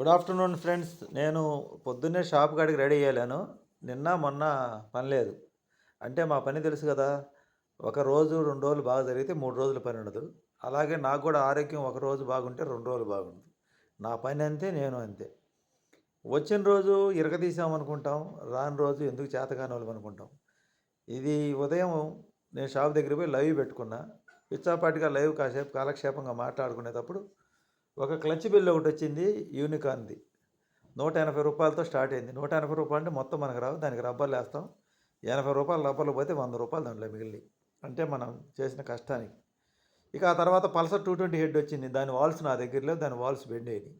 Good afternoon friends నేను పొద్దున్నే shop కాడికి రెడీ అయ్యాను. నిన్న మొన్న పని లేదు. అంటే మా పని తెలుసు కదా ఒక రోజు రెండు రోజులు బాగా జరిగితే మూడు రోజులు పని ఉండదు. అలాగే నాకు కూడా ఆరోగ్యం ఒక రోజు బాగుంటే రెండు రోజులు బాగుంటుంది నా పని అంతే నేను అంతే. వచ్చిన రోజు ఇరగదీసామనుకుంటాం రాని రోజు ఎందుకు చేతకాని వాళ్ళం అనుకుంటాం. ఇది ఉదయం నేను షాప్ దగ్గర పోయి లైవ్ పెట్టుకున్నా. పిచ్చాపాటిగా లైవ్ కాసేపు కాలక్షేపంగా మాట్లాడుకునేటప్పుడు ఒక క్లచ్ బిల్ ఒకటి వచ్చింది యూనికాన్ది. నూట ఎనభై రూపాయలతో స్టార్ట్ అయింది. నూట ఎనభై రూపాయలు అంటే మొత్తం మనకు రావు దానికి రబ్బర్లు వేస్తాం. ఎనభై రూపాయలు రబ్బర్లు పోతే వంద రూపాయలు దాంట్లో మిగిలి అంటే మనం చేసిన కష్టానికి. ఇక ఆ తర్వాత పల్సర్ టూ ట్వంటీ హెడ్ వచ్చింది. దాని వాల్స్ నా దగ్గర లేవు దాని వాల్స్ బెండ్ అయినాయి.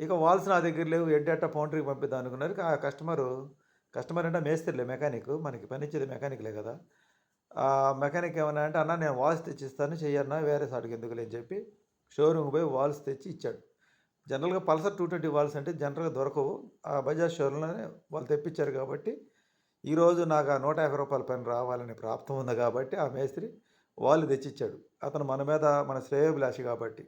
ఇక వాల్స్ నా దగ్గర లేవు హెడ్ అట్ట పౌండరీకి పంపిద్దాం అనుకున్నారు. ఆ కస్టమరు కస్టమర్ అంటే మేస్త్రిలే మెకానిక్. మనకి పనిచ్చేది మెకానిక్లే కదా. ఆ మెకానిక్ ఏమన్నా అంటే అన్న నేను వాల్స్ తెచ్చిస్తాను చెయ్యన్నా వేరే సాటికి ఎందుకు అని చెప్పి షోరూమ్ పోయి వాల్స్ తెచ్చి ఇచ్చాడు. జనరల్గా పల్సర్ టూ ట్వంటీ వాల్స్ అంటే జనరల్గా దొరకవు. ఆ బజాజ్ షోరూంలోనే వాళ్ళు తెప్పించారు కాబట్టి ఈరోజు నాకు ఆ నూట యాభై రూపాయల పని రావాలనే ప్రాప్తం ఉంది కాబట్టి ఆ మేస్త్రి వాళ్ళు తెచ్చిచ్చాడు. అతను మన మీద మన శ్రేయోభిలాషి కాబట్టి.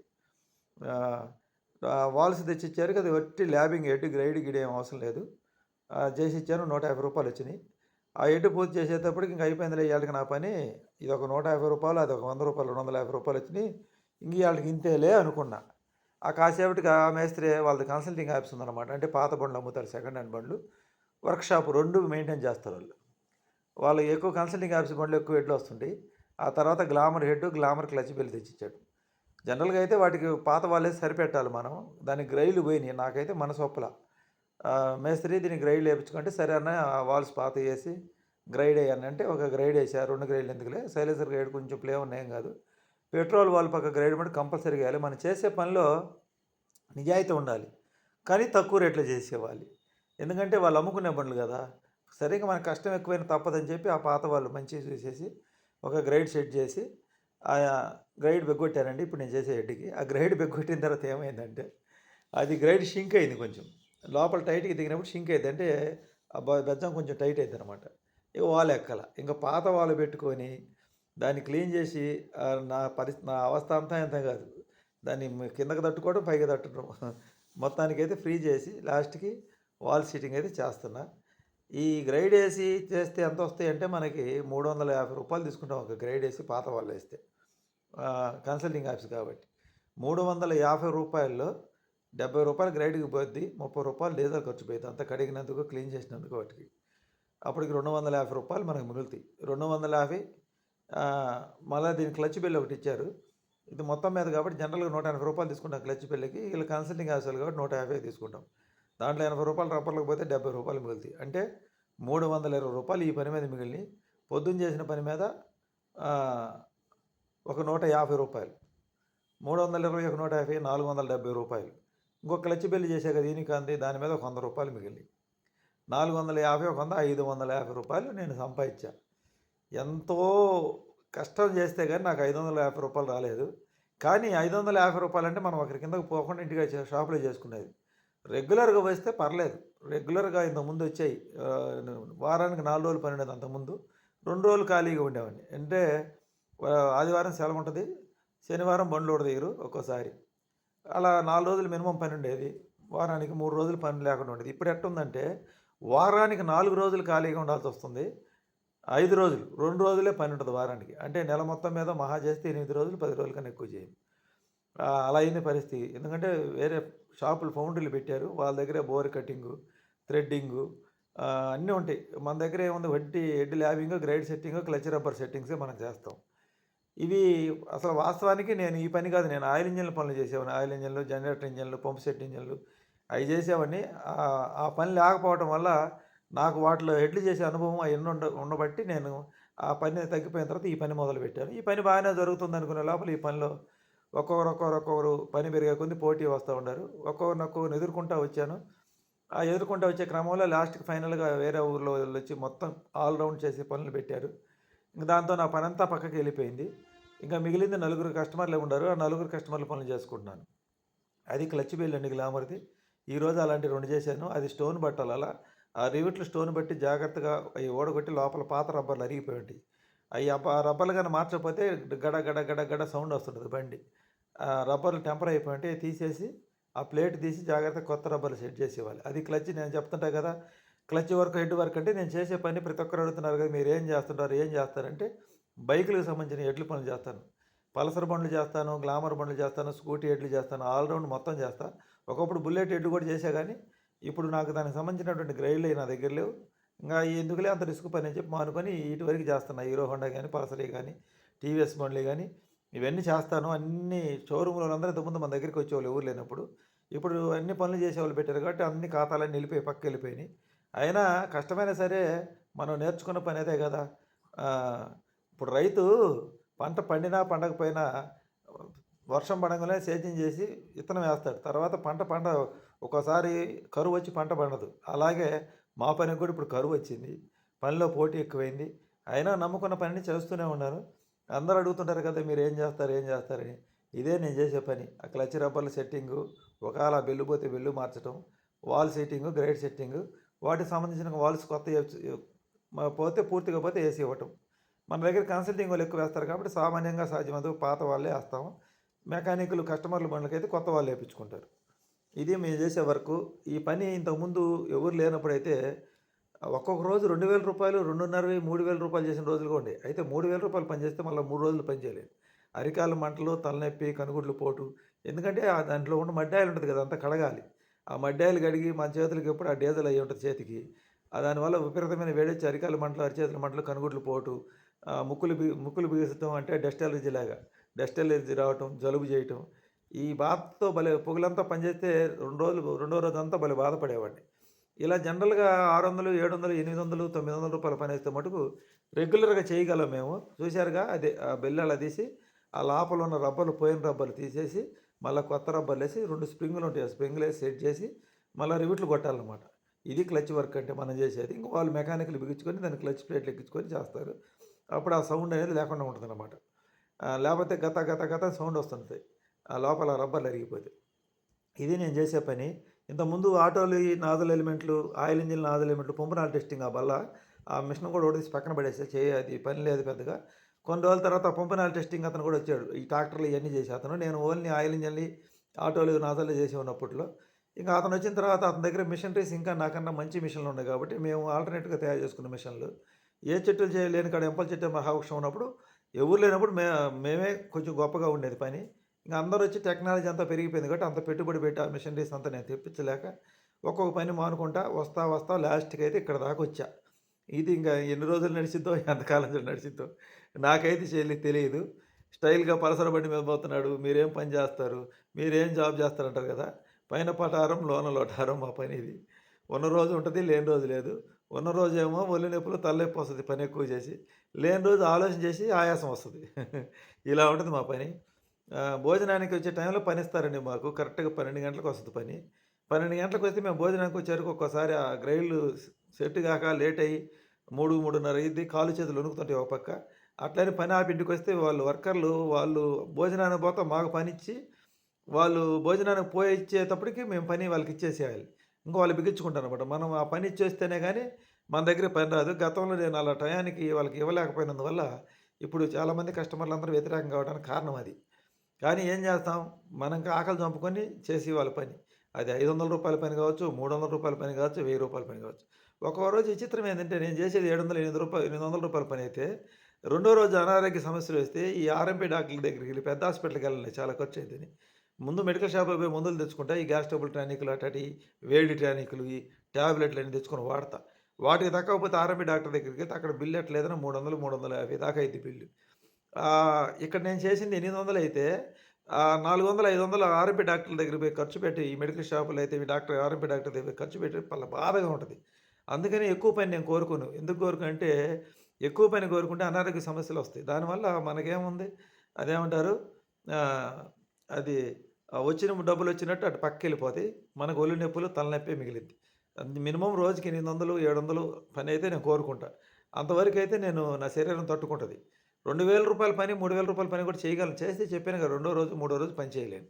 వాల్స్ తెచ్చిచ్చారు కదా వట్టి ల్యాబింగ్ ఎడ్డు గ్రైడ్ గిడి ఏం అవసరం లేదు. చేసి ఇచ్చాను నూట యాభై రూపాయలు వచ్చినాయి. ఆ ఎడ్డు పూర్తి చేసేటప్పటికి ఇంక అయిపోయిందిలే ఇవాళకి నా పని. ఇది ఒక నూట యాభై రూపాయలు అది ఒక వంద రూపాయలు రెండు వందల యాభై రూపాయలు వచ్చినాయి. ఇంక వాళ్ళకి ఇంతేలే అనుకున్నా. ఆ కాసేపటికి ఆ మేస్త్రి వాళ్ళది కన్సల్టింగ్ యాప్స్ ఉందన్నమాట. అంటే పాత బండ్లు అమ్ముతారు సెకండ్ హ్యాండ్ బండ్లు. వర్క్షాప్ రెండు మెయింటైన్ చేస్తారు వాళ్ళు. వాళ్ళు ఎక్కువ కన్సల్టింగ్ యాప్స్ బండ్లు ఎక్కువ హెడ్లు వస్తుంటాయి. ఆ తర్వాత glamour head glamour clutch bill తెచ్చిచ్చాడు. జనరల్గా అయితే వాటికి పాత వాళ్ళే సరిపెట్టాలి మనం. దానికి గ్రైలు పోయినాయి. నాకైతే మన ఒప్పల. మేస్త్రి దీనికి గ్రైడ్ వేయించుకుంటే సరే అన్న ఆ వాల్స్ పాత వేసి గ్రైడ్ వేయని అంటే ఒక గ్రైడ్ వేసా రెండు గ్రైడ్లు ఎందుకులే? సైలెన్సర్ గ్రైడ్ కొంచెం ప్లే ఉన్నాయేం కాదు. పెట్రోల్ వాళ్ళ పక్క గ్రైడ్ మటు కంపల్సరీగా వేయాలి. మనం చేసే పనిలో నిజాయితీ ఉండాలి. కానీ తక్కువ రేట్లో చేసేవాలి ఎందుకంటే వాళ్ళు అమ్ముకునే బండ్లు కదా. సరిగ్గా మన కష్టం ఎక్కువైన తప్పదని చెప్పి ఆ పాత వాళ్ళు మంచిగా చూసేసి ఒక గ్రైడ్ సెట్ చేసి ఆ గ్రైడ్ బెగ్గొట్టారండి. ఇప్పుడు నేను చేసే హెడ్కి. ఆ గ్రైడ్ బెగ్గొట్టిన తర్వాత ఏమైందంటే అది గ్రైడ్ షింక్ అయింది కొంచెం. లోపల టైట్గా దిగినప్పుడు షింక్ అయింది. అంటే ఆ బెజ్జం కొంచెం టైట్ అయింది అనమాట ఇక వాళ్ళు ఎక్కల. ఇంకా పాత వాళ్ళు పెట్టుకొని దాన్ని క్లీన్ చేసి నా పరిస్థితి నా అవస్థ అంతా ఎంత కాదు. దాన్ని కిందకి తట్టుకోవడం పైకి తట్టడం. మొత్తానికి అయితే ఫ్రీ చేసి లాస్ట్కి వాల్ సీటింగ్ అయితే చేస్తున్నా. ఈ గ్రైడ్ వేసి చేస్తే ఎంత వస్తాయి అంటే మనకి మూడు వందల యాభై రూపాయలు తీసుకుంటాం ఒక గ్రైడ్ వేసి పాత వాళ్ళు వేస్తే. కన్సల్టింగ్ ఆఫీస్ కాబట్టి. మూడు వందల యాభై రూపాయల్లో డెబ్బై రూపాయలు గ్రైడ్కి పోద్ది ముప్పై రూపాయలు డీజిల్ ఖర్చు పోయింది అంత కడిగినందుకు క్లీన్ చేసినందుకు వాటికి. అప్పటికి రెండు వందల యాభై రూపాయలు మనకు మిగులుతాయి. రెండు వందల యాభై మళ్ళీ దీని క్లచ్ బిల్ ఒకటి ఇచ్చారు. ఇది మొత్తం మీద కాబట్టి జనరల్గా నూట ఎనభై రూపాయలు తీసుకుంటాం క్లచ్ బిల్లుకి. వీళ్ళు కన్సల్టింగ్ యాప్స్ కాబట్టి నూట యాభై తీసుకుంటాం. దాంట్లో ఎనభై రూపాయలు రబ్బర్లకు పోతే డెబ్బై రూపాయలు మిగులుతాయి. అంటే మూడు వందల ఇరవై రూపాయలు ఈ పని మీద మిగిలినాయి. పొద్దున్న చేసిన పని మీద ఒక నూట యాభై రూపాయలు. మూడు వందల ఇరవై ఒక నూట యాభై నాలుగు వందల డెబ్బై రూపాయలు. ఇంకో క్లచ్ బిల్లు చేసే కదా దీనికి అంది దాని మీద ఒక వంద రూపాయలు మిగిలి నాలుగు వందల యాభై ఒక వంద ఐదు వందల యాభై రూపాయలు నేను సంపాదించా. ఎంతో కష్టం చేస్తే కానీ నాకు ఐదు వందల యాభై రూపాయలు రాలేదు. కానీ ఐదు వందల యాభై రూపాయలు అంటే మనం ఒకరి కిందకు పోకుండా ఇంటిగా షాపులో చేసుకునేది. రెగ్యులర్గా వస్తే పర్లేదు. రెగ్యులర్గా ఇంతకుముందు వచ్చాయి. వారానికి నాలుగు రోజులు పని ఉండేది అంతకుముందు రెండు రోజులు ఖాళీగా ఉండేవాడిని. అంటే ఆదివారం సెలవు ఉంటుంది. శనివారం బండ్లు తీయరు ఒక్కోసారి. అలా నాలుగు రోజులు మినిమం పని ఉండేది. వారానికి మూడు రోజులు పని లేకుండా ఉండేది. ఇప్పుడు ఎట్టుందంటే వారానికి నాలుగు రోజులు ఖాళీగా ఉండాల్సి వస్తుంది. ఐదు రోజులు రెండు రోజులే పని ఉంటుంది వారానికి. అంటే నెల మొత్తం మీద మహా చేస్తే ఎనిమిది రోజులు పది రోజుల కన్నా ఎక్కువ చేయం. అలా అయిన పరిస్థితి. ఎందుకంటే వేరే షాపులు ఫౌండరీలు పెట్టారు. వాళ్ళ దగ్గరే బోర్ కటింగు థ్రెడ్డింగు అన్నీ ఉంటాయి. మన దగ్గర ఏముంది? వడ్డీ ఎడ్డి lapping grind setting clutch rubber సెట్టింగ్సే మనం చేస్తాం. ఇవి అసలు వాస్తవానికి నేను ఈ పని కాదు. నేను ఆయిల్ ఇంజన్ల పనులు చేసేవాడిని. ఆయిల్ ఇంజన్లు జనరేటర్ ఇంజన్లు పంప్ సెట్ ఇంజన్లు అవి చేసేవాడిని. ఆ- ఆ పని లేకపోవడం వల్ల నాకు వాటిలో హెడ్లు చేసే అనుభవం అవన్నీ ఉండ ఉండబట్టి నేను ఆ పని తగ్గిపోయిన తర్వాత ఈ పని మొదలుపెట్టాను. ఈ పని బాగానే జరుగుతుంది అనుకునే లోపల ఈ పనిలో ఒక్కొక్కరు ఒక్కొక్కరు ఒక్కొక్కరు పని పెరిగే కొద్ది పోటీ వస్తూ ఉన్నారు ఒక్కొక్కరిని ఒక్కొక్కరిని ఎదుర్కొంటూ వచ్చాను. ఆ ఎదుర్కొంటూ వచ్చే క్రమంలో లాస్ట్కి ఫైనల్గా వేరే ఊర్లో వచ్చి మొత్తం ఆల్రౌండ్ చేసే పనులు పెట్టారు. ఇంక దాంతో నా పని అంతా పక్కకి వెళ్ళిపోయింది. ఇంకా మిగిలింది నలుగురు కస్టమర్లే ఉన్నారు ఆ నలుగురు కస్టమర్లు పనులు చేసుకుంటున్నాను. అది క్లచ్ బెల్ అండి గ్లామర్ది. ఈరోజు అలాంటి రెండు చేశాను. అది స్టోన్ బట్టలు అలా ఆ రివిట్లు స్టోన్ బట్టి జాగ్రత్తగా అవి ఓడగొట్టి లోపల పాత రబ్బర్లు అరిగిపోయి ఉంటాయి. అవి అబ్బ- ఆ రబ్బర్లు కానీ మార్చకపోతే గడ గడ గడ గడ సౌండ్ వస్తుంటుంది బండి. ఆ రబ్బర్లు టెంపర్ అయిపోయి ఉంటే తీసేసి ఆ ప్లేట్ తీసి జాగ్రత్తగా కొత్త రబ్బర్లు సెట్ చేసేవాళ్ళు. అది క్లచ్ నేను చెప్తుంటా కదా క్లచ్ వర్క్ హెడ్ వర్క్ అంటే నేను చేసే పని ప్రతి ఒక్కరు అడుగుతున్నారు కదా మీరు ఏం చేస్తుంటారు ఏం చేస్తారంటే బైకులకు సంబంధించిన ఎడ్ల పనులు చేస్తాను. పల్సర్ బండ్లు చేస్తాను గ్లామర్ బండ్లు చేస్తాను స్కూటీ ఎడ్లు చేస్తాను ఆల్రౌండ్ మొత్తం చేస్తాను ఒకప్పుడు బుల్లెట్ ఎడ్లు కూడా చేసా కానీ ఇప్పుడు నాకు దానికి సంబంధించినటువంటి గ్రైడ్లు నా దగ్గర లేవు. ఇంకా ఎందుకులే అంత రిస్క్ పని అని చెప్పి మానుకొని ఇటు వరకు చేస్తున్నా. హీరో హోండా కానీ పల్సరీ కానీ టీవీఎస్ బండ్లు కానీ ఇవన్నీ చేస్తాను. అన్ని షోరూంలో అందరూ ఇంతకుముందు మన దగ్గరికి వచ్చేవాళ్ళు ఎవరు లేనప్పుడు. ఇప్పుడు అన్ని పనులు చేసేవాళ్ళు పెట్టారు కాబట్టి అన్ని ఖాతాలన్నీ వెళ్ళిపోయి పక్క వెళ్ళిపోయినాయి. అయినా కష్టమైనా సరే మనం నేర్చుకున్న పని అదే కదా. ఇప్పుడు రైతు పంట పండినా పండకపోయినా వర్షం పడంగానే సేద్యం చేసి విత్తనం వేస్తాడు. తర్వాత పంట పండ ఒక్కోసారి కరువు వచ్చి పంట పండదు. అలాగే మా పనికి కూడా ఇప్పుడు కరువు వచ్చింది. పనిలో పోటీ ఎక్కువైంది. అయినా నమ్ముకున్న పనిని చేస్తూనే ఉన్నాను అందరూ అడుగుతుంటారు కదా మీరు ఏం చేస్తారు ఏం చేస్తారని. ఇదే నేను చేసే పని. ఆ క్లచ్ రబ్బర్ల సెట్టింగు ఒకవేళ బెల్లు పోతే బెల్లు మార్చడం వాల్ సెట్టింగు గ్రేడ్ సెట్టింగు వాటికి సంబంధించిన వాల్స్ కొత్త పోతే పూర్తిగా పోతే వేసి ఇవ్వటం. మన దగ్గర కన్సల్టింగ్ వాళ్ళు ఎక్కువ వేస్తారు కాబట్టి సామాన్యంగా సాధ్యమందు పాత వాళ్ళే వేస్తాము. మెకానికులు కస్టమర్ల బండ్లకైతే కొత్త వాళ్ళు వేయించుకుంటారు. ఇది మేము చేసే వర్క్. ఈ పని ఇంతకుముందు ఎవరు లేనప్పుడైతే ఒక్కొక్క రోజు రెండు వేల రూపాయలు రెండున్నరవి మూడు వేల రూపాయలు చేసిన రోజులు కూడా అయితే మూడు వేల రూపాయలు పని చేస్తే మళ్ళీ మూడు రోజులు పనిచేయలేదు అరికాల మంటలు తలనొప్పి కనుగుడ్లు పోటు. ఎందుకంటే ఆ దాంట్లో ఉన్న మడ్డాయిలు ఉంటుంది కదా అంతా కడగాలి. ఆ మడ్డాయిలు కడిగి మన చేతులకి ఎప్పుడు ఆ డీజల్ అయ్యి ఉంటుంది చేతికి. దానివల్ల విపరీతమైన వేడొచ్చి అరికాల మంటలు అరిచేతుల మంటలు కనుగుడ్లు పోటు ముక్కులు బి ముక్కులు బిగుసటం అంటే డస్ట్ ఎలర్జీ లాగా. డస్ట్ ఎలర్జీ రావటం జలుబు చేయటం ఈ బాధతో భలే పొగులంతా పనిచేస్తే రెండు రోజులు రెండో రోజు అంతా భలే బాధపడేవాడిని. ఇలా జనరల్గా ఆరు వందలు ఏడు వందలు ఎనిమిది వందలు తొమ్మిది వందల రూపాయలు పని వేస్తే మటుకు రెగ్యులర్గా చేయగలం మేము. చూశారుగా? అదే ఆ బెల్లాల తీసి ఆ లోపల ఉన్న రబ్బర్లు పోయిన రబ్బర్లు తీసేసి మళ్ళీ కొత్త రబ్బర్లు వేసి రెండు స్ప్రింగులు ఉంటాయి ఆ స్ప్రింగులు వేసి సెట్ చేసి మళ్ళీ రివిట్లు కొట్టాలన్నమాట. ఇది క్లచ్ వర్క్ అంటే మనం చేసేది. ఇంకా వాళ్ళు మెకానికల్ బిగించుకొని దాన్ని క్లచ్ ప్లేట్లు ఎక్కించుకొని చేస్తారు. అప్పుడు ఆ సౌండ్ అనేది లేకుండా ఉంటుంది అనమాట లేకపోతే గత గత గత సౌండ్ వస్తుంది ఆ లోపల రబ్బర్లు అరిగిపోతే. ఇది నేను చేసే పని. ఇంతకుముందు ఆటోలు ఈ ఎలిమెంట్లు ఆయిల్ ఇంజిన్ నాదుల ఎలిమెంట్లు పంపునాల టెస్టింగ్ ఆ వల్ల ఆ మిషన్ కూడా ఒకటి పక్కన పడేస్తే చేయ అది పని లేదు పెద్దగా. కొన్ని రోజుల తర్వాత పంపునాల టెస్టింగ్ అతను కూడా వచ్చాడు. ఈ ట్రాక్టర్లు ఇవన్నీ చేసి అతను. నేను ఓన్లీ ఆయిల్ ఇంజన్లు ఆటోలు నాదలు చేసి ఉన్నప్పట్లో ఇంకా అతను వచ్చిన తర్వాత అతని దగ్గర మిషనరీస్ ఇంకా నాకన్నా మంచి మిషన్లు ఉన్నాయి కాబట్టి మేము ఆల్టర్నేట్గా తయారు చేసుకున్న మిషన్లు. ఏ చెట్టులు చేయలేని కాడ ఎంపల చెట్టు మహావృక్షం ఉన్నప్పుడు ఎవరు లేనప్పుడు మే మేమే కొంచెం గొప్పగా ఉండేది పని. ఇంకా అందరూ వచ్చి టెక్నాలజీ అంతా పెరిగిపోయింది కాబట్టి అంత పెట్టుబడి పెట్టి ఆ మిషనరీస్ అంతా నేను తెప్పించలేక ఒక్కొక్క పని మానుకుంటా వస్తా వస్తా లాస్ట్కి అయితే ఇక్కడ దాకా వచ్చా. ఇది ఇంకా ఎన్ని రోజులు నడిచిద్దో ఎంతకాలం నడిచిద్దో నాకైతే చేయలేదు తెలియదు. స్టైల్గా పరసర బండి మీద పోతున్నాడు మీరేం పని చేస్తారు మీరేం జాబ్ చేస్తారంటారు కదా పైన పటారం లోన లోటారం మా పని ఇది. ఉన్న రోజు ఉంటుంది లేని రోజు లేదు. ఉన్న రోజు ఏమో ఒళ్ళు నొప్పులు తలనొప్పి వస్తుంది పని ఎక్కువ చేసి లేని రోజు ఆలోచన చేసి ఆయాసం వస్తుంది. ఇలా ఉంటుంది మా పని. భోజనానికి వచ్చే టైంలో పని ఇస్తారండి మాకు. కరెక్ట్గా పన్నెండు గంటలకు వస్తుంది పని. పన్నెండు గంటలకు వస్తే మేము భోజనానికి వచ్చేసరికి ఒక్కోసారి ఆ గ్రైళ్ళు సెట్ కాక లేట్ అయ్యి మూడు మూడున్నర అయింది కాలు చేతులు వణుకుతుంటాయి ఒక పక్క. అట్లనే పని ఆపి ఇంటికి వస్తే వాళ్ళు వర్కర్లు వాళ్ళు భోజనానికి పోతా మాకు పని ఇచ్చి వాళ్ళు భోజనానికి పోయి ఇచ్చేటప్పటికి మేము పని వాళ్ళకి ఇచ్చేసేయాలి. ఇంకా వాళ్ళు బిగించుకుంటారు అనమాట మనం ఆ పని ఇచ్చేస్తేనే కానీ మన దగ్గర పని రాదు. గతంలో నేను అలా టయానికి వాళ్ళకి ఇవ్వలేకపోయినందువల్ల ఇప్పుడు చాలామంది కస్టమర్లు అందరూ వ్యతిరేకం కావడానికి కారణం అది. కానీ ఏం చేస్తాం? మనం ఆకలి చంపుకొని చేసి వాళ్ళ పని. అది ఐదు వందల రూపాయల పని కావచ్చు మూడు వందల రూపాయల పని కావచ్చు వెయ్యి రూపాయల పని కావచ్చు. ఒక్కో రోజు విచిత్రం ఏంటంటే నేను చేసేది ఏడు వందల ఎనిమిది రూపాయలు ఎనిమిది వందల రూపాయల పని అయితే రెండో రోజు అనారోగ్య సమస్యలు వస్తే ఈ ఆర్ఎంపీ డాక్టర్ల దగ్గరికి వెళ్ళి పెద్ద హాస్పిటల్కి వెళ్ళాలి చాలా ఖర్చు అవుతుంది ముందు మెడికల్ షాప్లో పోయి మందులు తెచ్చుకుంటా ఈ గ్యాస్ ట్రబుల్ టానిక్లు అటాటి వేడి టానిక్లు ఈ ట్యాబ్లెట్లు అన్ని తెచ్చుకొని వాడతా. వాటికి తగ్గకపోతే ఆర్ఎంపీ డాక్టర్ దగ్గరికి వెళ్తే అక్కడ బిల్లు ఎట్లేదన్నా మూడు వందలు మూడు వందల యాభై దాకా అయింది బిల్లు. ఇక్కడ నేను చేసింది ఎనిమిది వందలు అయితే నాలుగు వందలు ఐదు వందలు ఆర్ఎంపీ డాక్టర్ల దగ్గర పోయి ఖర్చు పెట్టి ఈ మెడికల్ షాపులు అయితే ఈ డాక్టర్ ఆర్ఎంపీ డాక్టర్ దగ్గర పోయి ఖర్చు పెట్టి వాళ్ళ బాధగా ఉంటుంది. అందుకని ఎక్కువ పని నేను కోరుకోను. ఎందుకు కోరుకుంటే ఎక్కువ పని కోరుకుంటే అనారోగ్య సమస్యలు వస్తాయి. దానివల్ల మనకేముంది? అదేమంటారు? అది వచ్చిన డబ్బులు వచ్చినట్టు అటు పక్క వెళ్ళిపోతాయి. మనకు ఒళ్ళు నొప్పులు తలనొప్పి మిగిలింది. మినిమం రోజుకి ఎనిమిది వందలు ఏడు వందలు పని అయితే నేను కోరుకుంటా. అంతవరకు అయితే నేను నా శరీరం తట్టుకుంటుంది. రెండు వేల రూపాయల పని మూడు వేల రూపాయల పని కూడా చేయగలను. చేస్తే చెప్పాను కదా రెండో రోజు మూడో రోజు పని చేయలేను.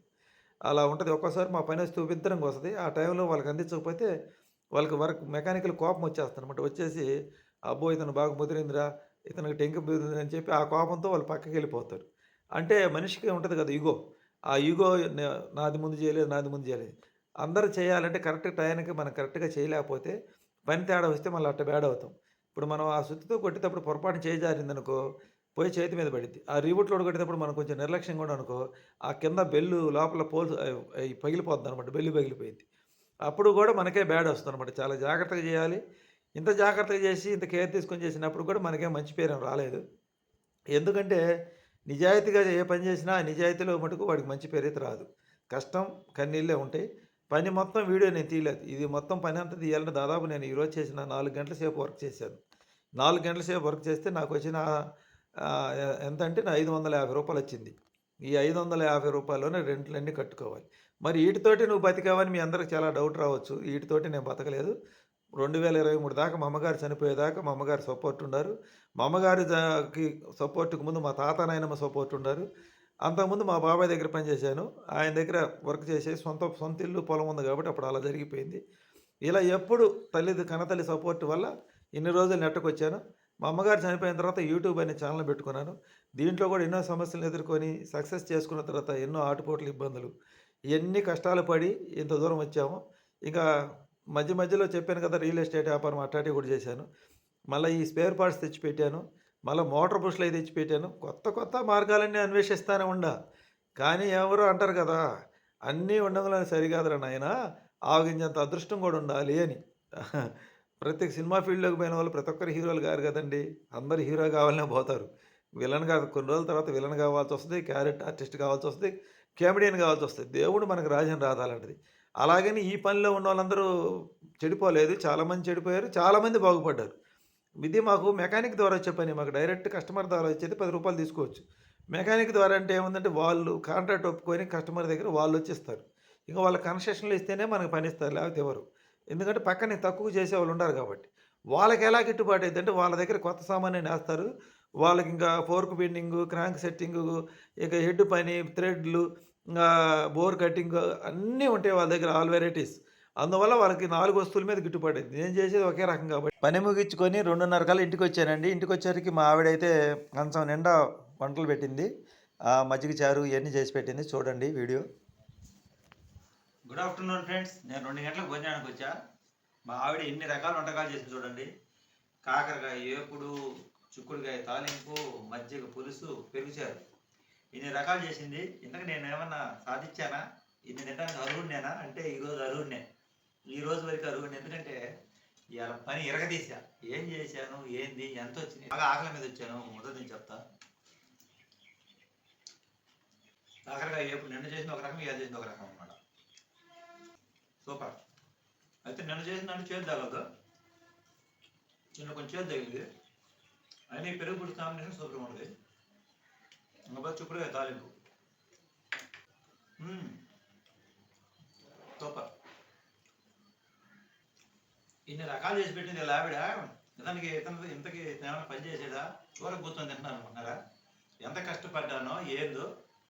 అలా ఉంటుంది. ఒక్కోసారి మా పని వస్తే ఉబ్బిద్దరంగా వస్తుంది. ఆ టైంలో వాళ్ళకి అందించకపోతే వాళ్ళకి వర్క్ మెకానికల్ కోపం వచ్చేస్తుంది అనమాట వచ్చేసి అబ్బో ఇతను బాగా ముదిరిందిరా ఇతనికి టెంక ముదిరింది అని చెప్పి ఆ కోపంతో వాళ్ళు పక్కకి వెళ్ళిపోతారు. అంటే మనిషికి ఉంటుంది కదా ఇగో ఆ ఈగో నాది ముందు చేయలేదు నాది ముందు చేయలేదు. అందరూ చేయాలంటే కరెక్ట్ టైంకి మనం కరెక్ట్గా చేయలేకపోతే పని తేడా వస్తే మళ్ళీ అట్ట బ్యాడ్ అవుతాం. ఇప్పుడు మనం ఆ సుత్తితో కొట్టేటప్పుడు పొరపాటు చేయజారిందనుకో పోయి చేతి మీద పడింది. ఆ రీబూట్ లోడ్ కొట్టేటప్పుడు మనం కొంచెం నిర్లక్ష్యంగా కూడా అనుకో ఆ కింద బెల్లు లోపల పోల్స్ పగిలిపోద్ది అనమాట బెల్లు పగిలిపోయింది. అప్పుడు కూడా మనకే బ్యాడ్ వస్తుంది అనమాట చాలా జాగ్రత్తగా చేయాలి. ఇంత జాగ్రత్తగా చేసి ఇంత కేర్ తీసుకొని చేసినప్పుడు కూడా మనకే మంచి పేరు రాలేదు. ఎందుకంటే నిజాయితీగా ఏ పని చేసినా ఆ నిజాయితీలో మటుకు వాడికి మంచి పేరు అయితే రాదు. కష్టం కన్నీళ్ళే ఉంటాయి. పని మొత్తం వీడియో నేను తీయలేదు. ఇది మొత్తం పని అంతా తీయాలంటే దాదాపు నేను ఈరోజు చేసిన నాలుగు గంటల సేపు వర్క్ చేశాను. నాలుగు గంటల సేపు వర్క్ చేస్తే నాకు వచ్చిన ఎంత అంటే నా ఐదు వందల యాభై రూపాయలు వచ్చింది. ఈ ఐదు వందల యాభై రూపాయల్లోనే రెంట్లన్నీ కట్టుకోవాలి. మరి వీటితోటి నువ్వు బతికావని మీ అందరికి చాలా డౌట్ రావచ్చు. వీటితోటి నేను బతకలేదు. రెండు వేల ఇరవై మూడు దాకా మా అమ్మగారు చనిపోయేదాకా మా అమ్మగారు సపోర్ట్ ఉన్నారు. మా అమ్మగారికి సపోర్ట్కి ముందు మా తాత నాయనమ్మ సపోర్ట్ ఉన్నారు. అంతకుముందు మా బాబాయ్ దగ్గర పనిచేశాను. ఆయన దగ్గర వర్క్ చేసే సొంత సొంత ఇల్లు పొలం ఉంది కాబట్టి అప్పుడు అలా జరిగిపోయింది. ఇలా ఎప్పుడు తల్లి కన్నతల్లి సపోర్ట్ వల్ల ఇన్ని రోజులు నెట్టకొచ్చాను. మా అమ్మగారు చనిపోయిన తర్వాత యూట్యూబ్ అనే ఛానల్ పెట్టుకున్నాను. దీంట్లో కూడా ఎన్నో సమస్యలను ఎదుర్కొని సక్సెస్ చేసుకున్న తర్వాత ఎన్నో ఆటుపోట్ల ఇబ్బందులు ఎన్ని కష్టాలు పడి ఇంత దూరం వచ్చాము. ఇంకా మధ్య మధ్యలో చెప్పాను కదా రియల్ ఎస్టేట్ వ్యాపారం అట్లాంటివి కూడా చేశాను. మళ్ళీ ఈ స్పేర్ పార్ట్స్ తెచ్చిపెట్టాను. మళ్ళీ మోటార్ బుష్లు అవి తెచ్చిపెట్టాను. కొత్త కొత్త మార్గాలన్నీ అన్వేషిస్తానే ఉండా. కానీ ఎవరు అంటారు కదా అన్నీ ఉండగలని సరికాదురా నాయన ఆవగించేంత అదృష్టం కూడా ఉండాలి అని. ప్రతి సినిమా ఫీల్డ్లోకి పోయిన వాళ్ళు ప్రతి ఒక్కరు హీరోలు గారు కదండి. అందరు హీరో కావాలనే పోతారు. విలన్ కాదు కొన్ని రోజుల తర్వాత విలన్ కావాల్సి వస్తుంది క్యారెట్ ఆర్టిస్ట్ కావాల్సి వస్తుంది కామెడియన్ కావాల్సి వస్తుంది. దేవుడు మనకు రాజన్ రాదాలంటది అలాగని ఈ పనిలో ఉన్న వాళ్ళందరూ చెడిపోలేదు. చాలామంది చెడిపోయారు. చాలామంది బాగుపడ్డారు. ఇది మాకు మెకానిక్ ద్వారా వచ్చే పని. మాకు డైరెక్ట్ కస్టమర్ ద్వారా వచ్చేది పది రూపాయలు తీసుకోవచ్చు. మెకానిక్ ద్వారా అంటే ఏముందంటే వాళ్ళు కాంట్రాక్ట్ ఒప్పుకొని కస్టమర్ దగ్గర వాళ్ళు వచ్చేస్తారు. ఇంకా వాళ్ళ కన్సెషన్లు ఇస్తేనే మనకు పని ఇస్తారు లేకపోతే ఎవరు? ఎందుకంటే పక్కనే తక్కువ చేసే వాళ్ళు ఉంటారు కాబట్టి. వాళ్ళకి ఎలా గిట్టుబాటు అయితే అంటే వాళ్ళ దగ్గర కొత్త సామాన్యం వేస్తారు వాళ్ళకి ఇంకా ఫోర్క్ బెండింగ్ క్రాంక్ సెట్టింగ్ ఇక హెడ్ పని థ్రెడ్లు ఇంకా బోర్ కటింగ్ అన్నీ ఉంటాయి వాళ్ళ దగ్గర ఆల్ వెరైటీస్. అందువల్ల వాళ్ళకి నాలుగు వస్తువుల మీద గిట్టుబాటు అయింది నేను చేసేది ఒకే రకం కాబట్టి. పని ముగించుకొని రెండున్నర కల్లా ఇంటికి వచ్చానండి ఇంటికి వచ్చేసరికి మా ఆవిడైతే కంచం నిండా వంటలు పెట్టింది. మజ్జిగ చారు ఇవన్నీ చేసి పెట్టింది. చూడండి వీడియో. గుడ్ ఆఫ్టర్నూన్ ఫ్రెండ్స్ నేను రెండు గంటలకు భోజనానికి వచ్చా? మా ఆవిడ ఎన్ని రకాల వంటకాలు చేసింది చూడండి. కాకరకాయ ఏపుడు చిక్కుడుకాయ తాలింపు మజ్జిగ పులుసు పెరుగుచారు ఇన్ని రకాలు చేసింది. ఇంతకు నేను ఏమన్నా సాధించానా? ఇన్ని తినడానికి అరువునేనా అంటే ఈరోజు అరువునే ఈ రోజు వరకు అరువుని ఎందుకంటే ఇవాళ పని ఇరగదీసా ఏం చేశాను? ఏంది? ఎంత వచ్చింది? బాగా ఆకలి మీద వచ్చాను. మొదటి నుంచి చెప్తా. కాకరకాయ ఏపుడు నిన్న చేసింది ఒక రకం ఇవాళ చేసింది ఒక రకం అన్నమాట. సూపర్. అయితే నిన్న చేసిన దాంట్లో చేతి తగలదు. చిన్న కొంచెం చేతి తగిలింది. అయినా ఈ పెరుగు పులుసు కాంబినేషన్ సూపర్ ఉంటుంది ఇంకా చుప్పుడుగా తాలింపు. సూపర్. ఇన్ని రకాలు చేసి పెట్టింది ఇలా ఆవిడ. ఇతనికి ఇతను ఇంతకి ఏమైనా పని చేసేదా? కూర కూర్చొని తింటున్నాను అనుకుంటున్నారా? ఎంత కష్టపడ్డానో ఏందో.